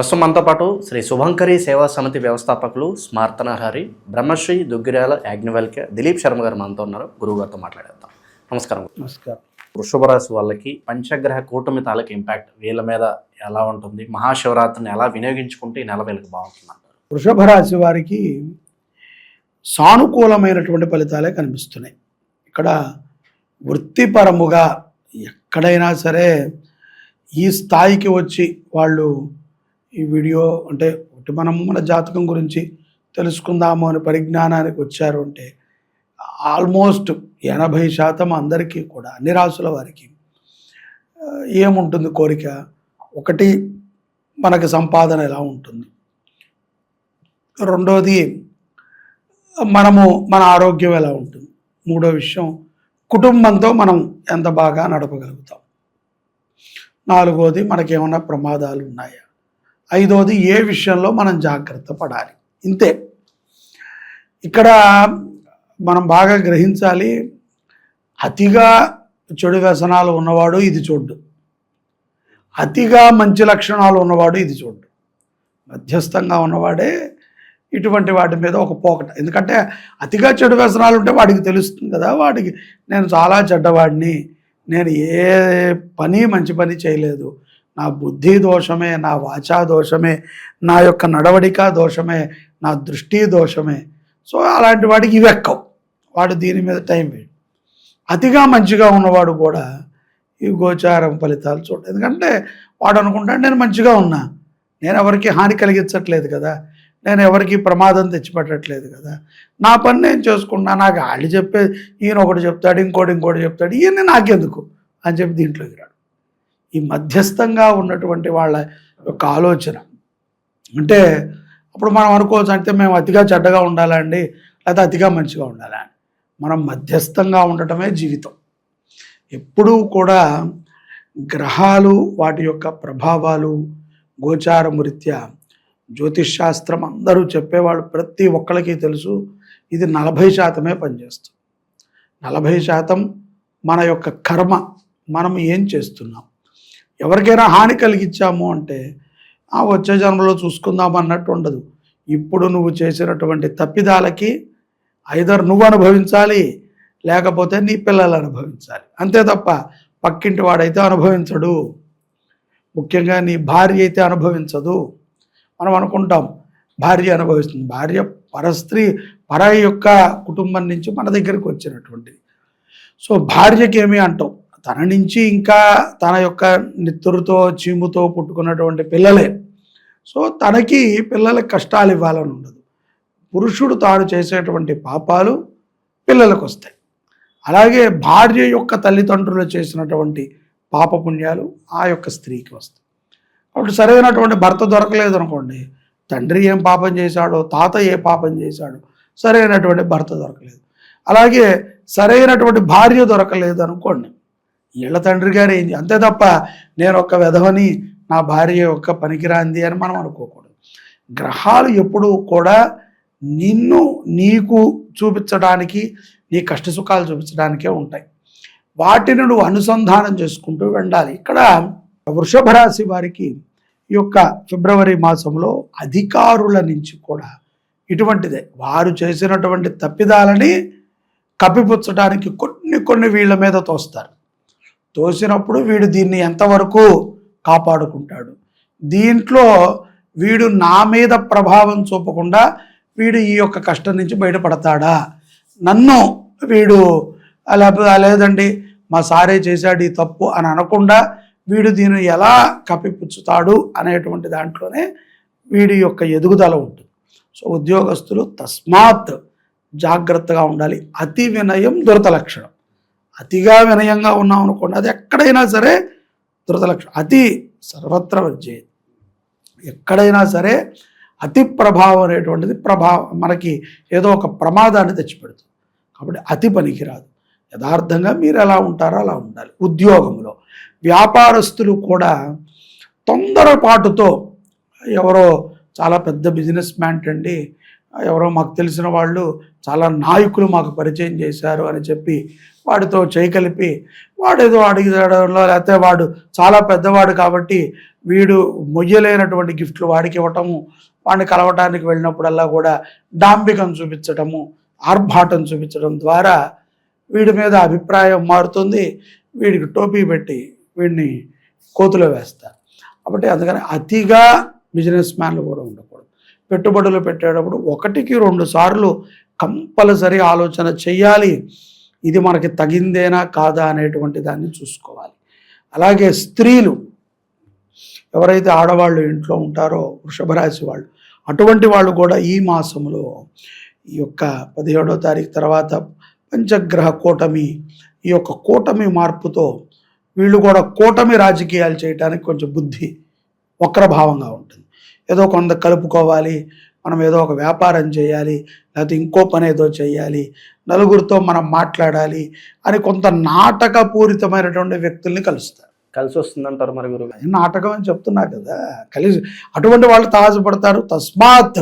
ప్రస్తుతం మనతో పాటు శ్రీ శుభంకరి సేవా సమితి వ్యవస్థాపకులు స్మార్తనహరి బ్రహ్మశ్రీ దుగ్గిరాల యాజ్ఞవల్క్య దిలీప్ శర్మ గారు మనతో ఉన్నారు. గురువు గారితో మాట్లాడేద్దాం. నమస్కారం. నమస్కారం. వృషభ రాశి వాళ్ళకి పంచగ్రహ కూటమి తాలూకు ఇంపాక్ట్ వీళ్ళ మీద ఎలా ఉంటుంది? మహాశివరాత్రిని ఎలా వినియోగించుకుంటే ఈ నెల వీళ్ళకి బాగుంటుంది అంటారు వృషభ రాశి వారికి సానుకూలమైనటువంటి ఫలితాలే కనిపిస్తున్నాయి. ఇక్కడ వృత్తిపరముగా ఎక్కడైనా సరే ఈ స్థాయికి వచ్చి వాళ్ళు ఈ వీడియో అంటే ఒకటి మనం మన జాతకం గురించి తెలుసుకుందాము అనే పరిజ్ఞానానికి వచ్చారు అంటే ఆల్మోస్ట్ ఎనభై శాతం అందరికీ కూడా అన్ని రాసుల వారికి ఏముంటుంది కోరిక? ఒకటి మనకి సంపాదన ఎలా ఉంటుంది? రెండోది మనము మన ఆరోగ్యం ఎలా ఉంటుంది? మూడో విషయం కుటుంబంతో మనం ఎంత బాగా నడపగలుగుతాం? నాలుగోది మనకేమైనా ప్రమాదాలు ఉన్నాయా? ఐదోది ఏ విషయంలో మనం జాగ్రత్త పడాలి? ఇంతే. ఇక్కడ మనం బాగా గ్రహించాలి అతిగా చెడు వ్యసనాలు ఉన్నవాడు ఇది చూడ్డు. అతిగా మంచి లక్షణాలు ఉన్నవాడు ఇది చూడ్డు. మధ్యస్థంగా ఉన్నవాడే ఇటువంటి వాటి మీద ఒక పోకట. ఎందుకంటే అతిగా చెడు వ్యసనాలు ఉంటే వాడికి తెలుస్తుంది కదా వాడికి నేను చాలా చెడ్డవాడిని నేను ఏ పని మంచి పని చేయలేదు నా బుద్ధి దోషమే నా వాచా దోషమే నా యొక్క నడవడిక దోషమే నా దృష్టి దోషమే. సో అలాంటి వాడికి ఇవి ఎక్కవు. వాడు దీని మీద టైం వేడు అతిగా మంచిగా ఉన్నవాడు కూడా ఈ గోచారం ఫలితాలు చూడ ఎందుకంటే వాడు అనుకుంటాడు నేను మంచిగా ఉన్నా. నేను ఎవరికి హాని కలిగించట్లేదు కదా. నేను ఎవరికి ప్రమాదం తెచ్చిపెట్టట్లేదు కదా. నా పని నేను చేసుకున్నా నాకు వాళ్ళు చెప్పే ఈయన ఒకటి చెప్తాడు ఇంకోటి ఇంకోటి చెప్తాడు ఈయన నాకెందుకు? అని చెప్పి దీంట్లోకి రాడు. ఈ మధ్యస్థంగా ఉన్నటువంటి వాళ్ళ యొక్క ఆలోచన. అంటే అప్పుడు మనం అనుకోవచ్చు అంటే మేము అతిగా చెడ్డగా ఉండాలా అండి? లేకపోతే అతిగా మంచిగా ఉండాలా మనం మధ్యస్థంగా ఉండటమే జీవితం. ఎప్పుడూ కూడా గ్రహాలు వాటి యొక్క ప్రభావాలు గోచారము రీత్యా జ్యోతిష్ శాస్త్రం అందరూ చెప్పేవాళ్ళు ప్రతి ఒక్కరికి తెలుసు ఇది నలభై శాతమే పనిచేస్తుంది. నలభై శాతం మన యొక్క కర్మ మనం ఏం చేస్తున్నాం? ఎవరికైనా హాని కలిగించాము అంటే ఆ వచ్చే జన్మలో చూసుకుందాం అన్నట్టు ఉండదు. ఇప్పుడు నువ్వు చేసినటువంటి తప్పిదాలకి ఐదర్ నువ్వు అనుభవించాలి లేకపోతే నీ పిల్లలు అనుభవించాలి. అంతే తప్ప పక్కింటి వాడైతే అనుభవించడు. ముఖ్యంగా నీ భార్య అయితే అనుభవించదు. మనం అనుకుంటాం భార్య అనుభవిస్తుంది. భార్య పరస్త్రీ పర యొక్క కుటుంబం నుంచి మన దగ్గరికి వచ్చినటువంటిది సో భార్యకి ఏమి అంటాం? తన నుంచి ఇంకా తన యొక్క నిత్తురుతో చీముతో పుట్టుకున్నటువంటి పిల్లలే. సో తనకి పిల్లలకి కష్టాలు ఇవ్వాలని ఉండదు. పురుషుడు తాను చేసేటువంటి పాపాలు పిల్లలకు వస్తాయి. అలాగే భార్య యొక్క తల్లిదండ్రులు చేసినటువంటి పాపపుణ్యాలు ఆ యొక్క స్త్రీకి వస్తాయి. కాబట్టి సరైనటువంటి భర్త దొరకలేదు అనుకోండి తండ్రి ఏం పాపం చేశాడో తాత ఏ పాపం చేశాడో సరైనటువంటి భర్త దొరకలేదు. అలాగే సరైనటువంటి భార్య దొరకలేదు అనుకోండి వీళ్ళ తండ్రి గారు ఏంది అంతే తప్ప నేను ఒక విధవని నా భార్య యొక్క పనికిరాంది అని మనం అనుకోకూడదు. గ్రహాలు ఎప్పుడూ కూడా నిన్ను నీకు చూపించడానికి నీ కష్ట సుఖాలు చూపించడానికే ఉంటాయి. వాటిని నువ్వు అనుసంధానం చేసుకుంటూ వెళ్ళాలి. ఇక్కడ వృషభ రాశి వారికి ఈ యొక్క ఫిబ్రవరి మాసంలో అధికారుల నుంచి కూడా ఇటువంటిదే. వారు చేసినటువంటి తప్పిదాలని కప్పిపుచ్చడానికి కొన్ని కొన్ని వీళ్ళ మీద తోస్తారు. తోసినప్పుడు వీడు దీన్ని ఎంతవరకు కాపాడుకుంటాడు? దీంట్లో వీడు నా మీద ప్రభావం చూపకుండా వీడు ఈ యొక్క కష్టం నుంచి బయటపడతాడా? నన్ను వీడు లేకపోతే లేదండి మా సారే చేశాడు ఈ తప్పు అని అనకుండా వీడు దీన్ని ఎలా కప్పిపుచ్చుతాడు అనేటువంటి దాంట్లోనే వీడి యొక్క ఎదుగుదల ఉంటుంది. సో ఉద్యోగస్తులు తస్మాత్ జాగ్రత్తగా ఉండాలి. అతి వినయం దురత లక్షణం. అతిగా వినయంగా ఉన్నాం అనుకోండి అది ఎక్కడైనా సరే దురత లక్షణం అతి సర్వత్ర వచ్చే ఎక్కడైనా సరే అతి ప్రభావం అనేటువంటిది ప్రభావం మనకి ఏదో ఒక ప్రమాదాన్ని తెచ్చిపెడుతుంది. కాబట్టి అతి పనికిరాదు. యథార్థంగా మీరు ఎలా ఉంటారో అలా ఉండాలి. ఉద్యోగంలో వ్యాపారస్తులు కూడా తొందరపాటుతో ఎవరో చాలా పెద్ద బిజినెస్ మ్యాన్ అండి ఎవరో మాకు తెలిసిన వాళ్ళు చాలా నాయకులు మాకు పరిచయం చేశారు అని చెప్పి వాడితో చేయి కలిపి వాడేదో అడిగడంలో లేకపోతే వాడు చాలా పెద్దవాడు కాబట్టి వీడు మొయ్యలేనటువంటి గిఫ్ట్లు వాడికి ఇవ్వటము వాడిని కలవటానికి వెళ్ళినప్పుడల్లా కూడా డాంబికం చూపించటము ఆర్భాటం చూపించడం ద్వారా వీడి మీద అభిప్రాయం మారుతుంది. వీడికి టోపీ పెట్టి వీడిని కోతులో వేస్తారు. కాబట్టి అందుకని అతిగా బిజినెస్ మ్యాన్లు కూడా ఉండకూడదు పెట్టుబడులు పెట్టేటప్పుడు ఒకటికి రెండు సార్లు కంపల్సరీ ఆలోచన చేయాలి ఇది మనకి తగిందేనా కాదా అనేటువంటి దాన్ని చూసుకోవాలి. అలాగే స్త్రీలు ఎవరైతే ఆడవాళ్ళు ఇంట్లో ఉంటారో వృషభ రాశి వాళ్ళు అటువంటి వాళ్ళు కూడా ఈ మాసంలో ఈ యొక్క పదిహేడో తారీఖు తర్వాత పంచగ్రహ కూటమి ఈ యొక్క కూటమి మార్పుతో వీళ్ళు కూడా కూటమి రాజకీయాలు చేయడానికి కొంచెం బుద్ధి వక్రభావంగా ఉంటుంది. ఏదో కొంత కలుపుకోవాలి మనం ఏదో ఒక వ్యాపారం చేయాలి లేకపోతే ఇంకో పని ఏదో చేయాలి నలుగురితో మనం మాట్లాడాలి అని కొంత నాటకపూరితమైనటువంటి వ్యక్తుల్ని కలుస్తారు. కలిసి వస్తుందంటారు మరి అది నాటకం అని చెప్తున్నా కదా కలిసి అటువంటి వాళ్ళు తాజపడతారు తస్మాత్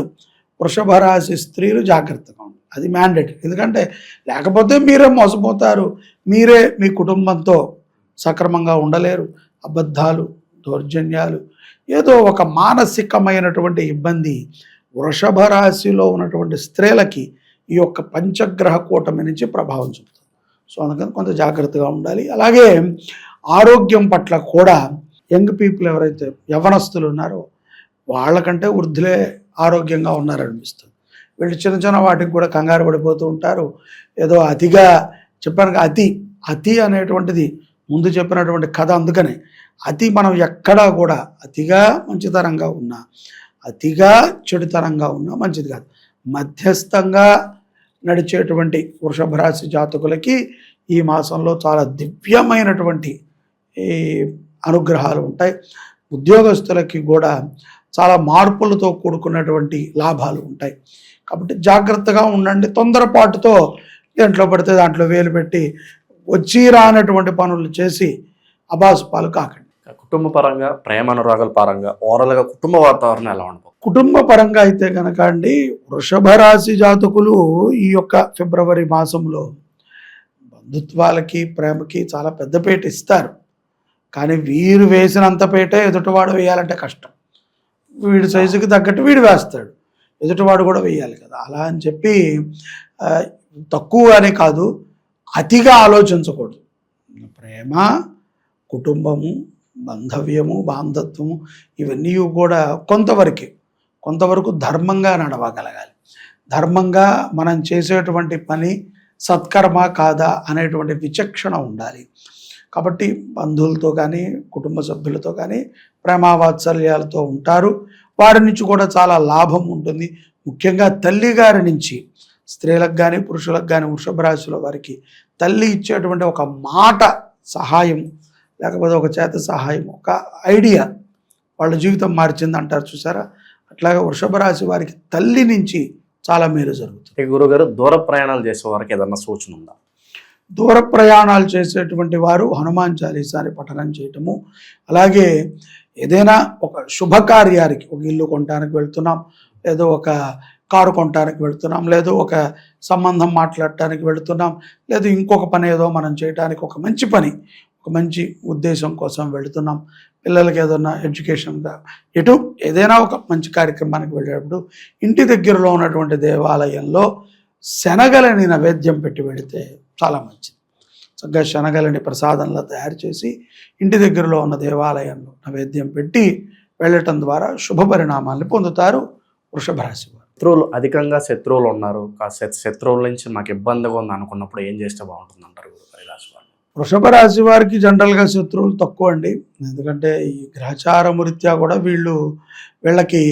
వృషభ రాశి స్త్రీలు జాగ్రత్తగా ఉండాలి. అది మ్యాండేట్ ఎందుకంటే లేకపోతే మీరే మోసపోతారు మీరే మీ కుటుంబంతో సక్రమంగా ఉండలేరు అబద్ధాలు దౌర్జన్యాలు ఏదో ఒక మానసికమైనటువంటి ఇబ్బంది వృషభ రాశిలో ఉన్నటువంటి స్త్రీలకి ఈ యొక్క పంచగ్రహ కూటమి నుంచి ప్రభావం చూపుతుంది. సో అందుకని కొంత జాగ్రత్తగా ఉండాలి. అలాగే ఆరోగ్యం పట్ల కూడా యంగ్ పీపుల్ ఎవరైతే యవనస్తులు ఉన్నారో వాళ్ళకంటే వృద్ధులే ఆరోగ్యంగా ఉన్నారనిపిస్తుంది. వీళ్ళు చిన్న చిన్న వాటికి కూడా కంగారు పడిపోతూ ఉంటారు. ఏదో అతిగా చెప్పాను అతి అతి అనేటువంటిది ముందు చెప్పినటువంటి కథ అందుకనే. అతి మనం ఎక్కడా కూడా అతిగా మంచితరంగా ఉన్నా అతిగా చెడుతరంగా ఉన్నా మంచిది కాదు. మధ్యస్థంగా నడిచేటువంటి వృషభ రాశి జాతకులకి ఈ మాసంలో చాలా దివ్యమైనటువంటి ఈ అనుగ్రహాలు ఉంటాయి. ఉద్యోగస్తులకి కూడా చాలా మార్పులతో కూడుకున్నటువంటి లాభాలు ఉంటాయి. కాబట్టి జాగ్రత్తగా ఉండండి. తొందరపాటుతో దేంట్లో పడితే దాంట్లో వేలు పెట్టి వచ్చి రానటువంటి పనులు చేసి అబాసు పాలు కాకండి. కుటుంబ పరంగా ప్రేమ అనురాగాల పరంగా ఓవరాల్గా కుటుంబ వాతావరణం ఎలా ఉండబోతుంది కుటుంబ పరంగా అయితే కనుక అండి వృషభ రాశి జాతకులు ఈ యొక్క ఫిబ్రవరి మాసంలో బంధుత్వాలకి ప్రేమకి చాలా పెద్దపేట ఇస్తారు. కానీ వీరు వేసినంత పేటే ఎదుటివాడు వేయాలంటే కష్టం. వీడి సైజుకి తగ్గట్టు వీడు వేస్తాడు. ఎదుటివాడు కూడా వేయాలి కదా. అలా అని చెప్పి ఆ, తక్కువగానే కాదు అతిగా ఆలోచించకూడదు. ప్రేమ కుటుంబము బంధవ్యము బాంధత్వము ఇవన్నీ కూడా కొంతవరకే కొంతవరకు ధర్మంగా నడవగలగాలి. ధర్మంగా మనం చేసేటువంటి పని సత్కర్మ కాదా అనేటువంటి విచక్షణ ఉండాలి. కాబట్టి బంధువులతో కానీ కుటుంబ సభ్యులతో కానీ ప్రేమావాత్సల్యాలతో ఉంటారు. వారి నుంచి కూడా చాలా లాభం ఉంటుంది. ముఖ్యంగా తల్లి గారి నుంచి స్త్రీలకు కానీ పురుషులకు కానీ వృషభ రాశుల వారికి తల్లి ఇచ్చేటువంటి ఒక మాట సహాయం లేకపోతే ఒక చేత సహాయం ఒక ఐడియా వాళ్ళ జీవితం మార్చింది అంటారు చూసారా? అట్లాగే వృషభ రాశి వారికి తల్లి నుంచి చాలా మేలు జరుగుతుంది. గురుగారు దూర ప్రయాణాలు చేసే వారికి ఏదన్నా సూచన ఉందా? దూర ప్రయాణాలు చేసేటువంటి వారు హనుమాన్ చాలీసాని పఠనం చేయటము అలాగే ఏదైనా ఒక శుభకార్యానికి ఒక ఇల్లు కొనడానికి వెళ్తున్నాం లేదో ఒక కారు కొనడానికి వెళుతున్నాం లేదు ఒక సంబంధం మాట్లాడటానికి వెళుతున్నాం లేదు ఇంకొక పని ఏదో మనం చేయడానికి ఒక మంచి పని ఒక మంచి ఉద్దేశం కోసం వెళుతున్నాం. పిల్లలకి ఏదైనా ఎడ్యుకేషన్గా ఎటు ఏదైనా ఒక మంచి కార్యక్రమానికి వెళ్ళేటప్పుడు ఇంటి దగ్గరలో ఉన్నటువంటి దేవాలయంలో శనగలని నైవేద్యం పెట్టి వెళితే చాలా మంచిది. చక్కగా శనగలని ప్రసాదంలో తయారు చేసి ఇంటి దగ్గరలో ఉన్న దేవాలయంలో నైవేద్యం పెట్టి వెళ్ళటం ద్వారా శుభ పరిణామాలను పొందుతారు వృషభ రాశి శత్రువులు అధికంగా శత్రువులు ఉన్నారు. ఆ శత్రువుల నుంచి మాకు ఇబ్బందిగా ఉంది అనుకున్నప్పుడు ఏం చేస్తే బాగుంటుంది అంటారు రాశి వారు వృషభ రాశి వారికి జనరల్గా శత్రువులు తక్కువ అండి. ఎందుకంటే ఈ గ్రహచారము రీత్యా కూడా వీళ్ళు వీళ్ళకి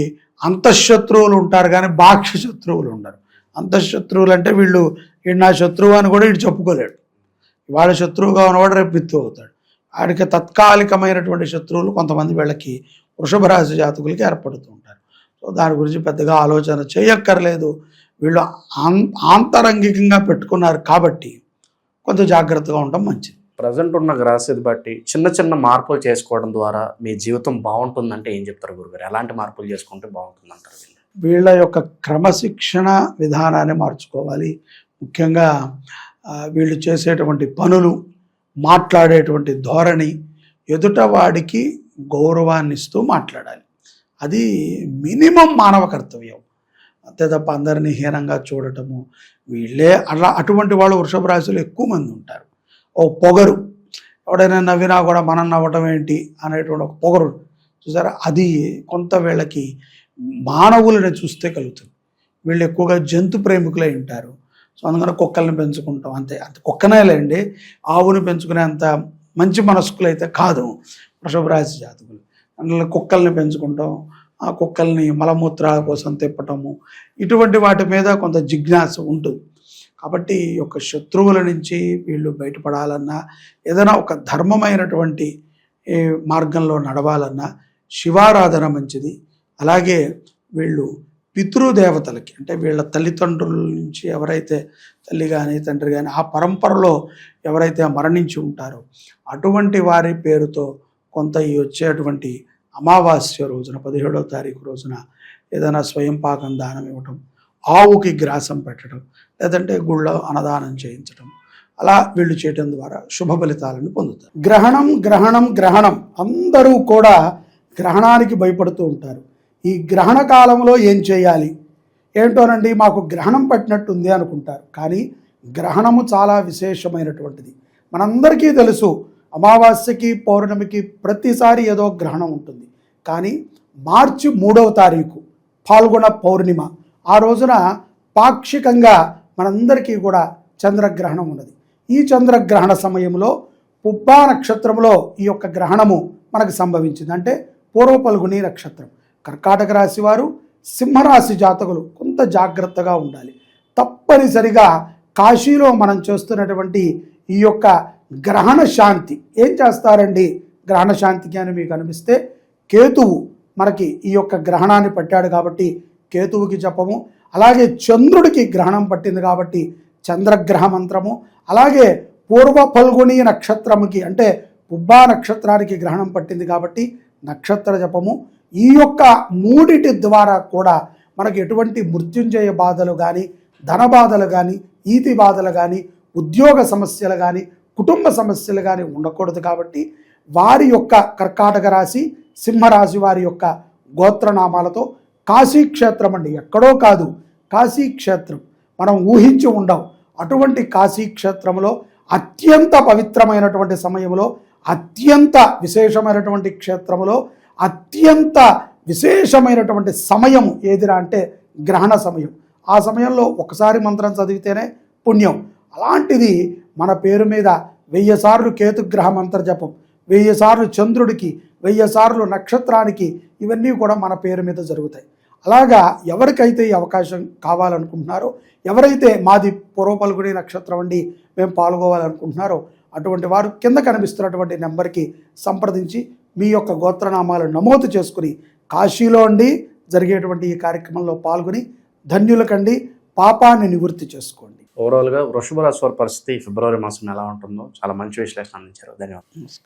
అంతఃశత్రువులు ఉంటారు కానీ బాహ్య శత్రువులు ఉండరు. అంతఃశత్రువులు అంటే వీళ్ళు ఈడు నా శత్రువు అని కూడా వీడు చెప్పుకోలేడు. వాళ్ళ శత్రువుగా ఉన్నవాడు రేపు పిత్తు అవుతాడు. వాడికి తత్కాలికమైనటువంటి శత్రువులు కొంతమంది వీళ్ళకి వృషభ రాశి జాతకులకి ఏర్పడుతూ ఉంటారు. దాని గురించి పెద్దగా ఆలోచన చేయక్కర్లేదు. వీళ్ళు ఆంతరంగికంగా పెట్టుకున్నారు కాబట్టి కొంత జాగ్రత్తగా ఉండటం మంచిది. ప్రజెంట్ ఉన్న గ్రాసిది బట్టి చిన్న చిన్న మార్పులు చేసుకోవడం ద్వారా మీ జీవితం బాగుంటుందంటే ఏం చెప్తారు గురుగారు? ఎలాంటి మార్పులు చేసుకుంటే బాగుంటుంది అంటారు వీళ్ళు యొక్క క్రమశిక్షణ విధానాన్ని మార్చుకోవాలి. ముఖ్యంగా వీళ్ళు చేసేటువంటి పనులు మాట్లాడేటువంటి ధోరణి ఎదుట వాడికి గౌరవాన్ని ఇస్తూ మాట్లాడాలి. అది మినిమం మానవ కర్తవ్యం. అంతే తప్ప అందరినీ హీనంగా చూడటము వీళ్ళే అలా అటువంటి వాళ్ళు వృషభ రాశులు ఎక్కువ మంది ఉంటారు. ఓ పొగరు ఎవడైనా నవ్వినా కూడా మనం నవ్వటం ఏంటి అనేటువంటి ఒక పొగరు. చూసారా? అది కొంత వీళ్ళకి మానవులని చూస్తే కలుగుతుంది. వీళ్ళు ఎక్కువగా జంతు ప్రేమికులై ఉంటారు. సో అందుకని కుక్కల్ని పెంచుకుంటాం. అంతే అంత కుక్కనే లేండి. ఆవుని పెంచుకునే అంత మంచి మనస్కులైతే కాదు వృషభ రాశి జాతకులు. కుక్కల్ని పెంచుకుంటాం ఆ కుక్కల్ని మలమూత్రాల కోసం తిప్పటము. ఇటువంటి వాటి మీద కొంత జిజ్ఞాస ఉంటుంది. కాబట్టి ఈ యొక్క శత్రువుల నుంచి వీళ్ళు బయటపడాలన్నా ఏదైనా ఒక ధర్మమైనటువంటి మార్గంలో నడవాలన్నా శివారాధన మంచిది. అలాగే వీళ్ళు పితృదేవతలకి అంటే వీళ్ళ తల్లిదండ్రుల నుంచి ఎవరైతే తల్లి కానీ తండ్రి కానీ ఆ పరంపరలో ఎవరైతే మరణించి ఉంటారో అటువంటి వారి పేరుతో కొంత ఈ వచ్చేటువంటి అమావాస్య రోజున పదిహేడవ తారీఖు రోజున ఏదైనా స్వయం పాకం దానం ఇవ్వటం ఆవుకి గ్రాసం పెట్టడం లేదంటే గుళ్ళో అన్నదానం చేయించడం అలా వీళ్ళు చేయటం ద్వారా శుభ ఫలితాలను పొందుతారు. గ్రహణం గ్రహణం గ్రహణం అందరూ కూడా గ్రహణానికి భయపడుతూ ఉంటారు. ఈ గ్రహణ కాలంలో ఏం చేయాలి? ఏంటోనండి మాకు గ్రహణం పట్టినట్టుంది అనుకుంటారు. కానీ గ్రహణము చాలా విశేషమైనటువంటిది. మనందరికీ తెలుసు అమావాస్యకి పౌర్ణమికి ప్రతిసారి ఏదో గ్రహణం ఉంటుంది. కానీ మార్చి మూడవ తారీఖు పాల్గొన పౌర్ణిమ. ఆ రోజున పాక్షికంగా మనందరికీ కూడా చంద్రగ్రహణం ఉన్నది. ఈ చంద్రగ్రహణ సమయంలో పుబ్బా నక్షత్రంలో ఈ యొక్క గ్రహణము మనకు సంభవించింది. అంటే పూర్వ పల్గుని నక్షత్రం. కర్కాటక రాశి వారు సింహరాశి జాతకులు కొంత జాగ్రత్తగా ఉండాలి. తప్పనిసరిగా కాశీలో మనం చేస్తున్నటువంటి ఈ యొక్క గ్రహణ శాంతి. ఏం చేస్తారండి? గ్రహణ శాంతికి అని మీకు అనిపిస్తే కేతువు మనకి ఈ యొక్క గ్రహణాన్ని పట్టాడు కాబట్టి కేతువుకి చెప్పము అలాగే చంద్రుడికి గ్రహణం పట్టింది కాబట్టి చంద్రగ్రహ మంత్రము అలాగే పూర్వ ఫల్గుని నక్షత్రముకి అంటే పుబ్బా నక్షత్రానికి గ్రహణం పట్టింది కాబట్టి నక్షత్ర జపము. ఈ యొక్క మూడిటి ద్వారా కూడా మనకు ఎటువంటి మృత్యుంజయ బాధలు కానీ ధన బాధలు కానీ ఈతి బాధలు కానీ ఉద్యోగ సమస్యలు కానీ కుటుంబ సమస్యలు కానీ ఉండకూడదు కాబట్టి వారి యొక్క కర్కాటక రాశి సింహరాశి వారి యొక్క గోత్రనామాలతో కాశీ క్షేత్రం అండి. ఎక్కడో కాదు కాశీ క్షేత్రం మనం ఊహించి ఉండం. అటువంటి కాశీ క్షేత్రంలో అత్యంత పవిత్రమైనటువంటి సమయంలో అత్యంత విశేషమైనటువంటి క్షేత్రములో అత్యంత విశేషమైనటువంటి సమయం ఏదిరా అంటే గ్రహణ సమయం. ఆ సమయంలో ఒకసారి మంత్రం చదివితేనే పుణ్యం. అలాంటిది మన పేరు మీద వెయ్యి సార్లు కేతుగ్రహ మంత్ర జపం వెయ్యి సార్లు చంద్రుడికి వెయ్యి సార్లు నక్షత్రానికి ఇవన్నీ కూడా మన పేరు మీద జరుగుతాయి. అలాగా ఎవరికైతే ఈ అవకాశం కావాలనుకుంటున్నారో ఎవరైతే మాది పూర్వపల్గుడి నక్షత్రం అండి మేము పాల్గొవాలనుకుంటున్నారో అటువంటి వారు కింద కనిపిస్తున్నటువంటి నెంబర్కి సంప్రదించి మీ యొక్క గోత్రనామాలు నమోదు చేసుకుని కాశీలో అండి జరిగేటువంటి ఈ కార్యక్రమంలో పాల్గొని ధన్యులకండి పాపాన్ని నివృత్తి చేసుకోండి. ఓవరాల్గా వృషభ రాశి వారి పరిస్థితి ఫిబ్రవరి మాసం ఎలా ఉంటుందో చాలా మంచి విశ్లేషణ అందించారు. ధన్యవాదాలు. నమస్కారం.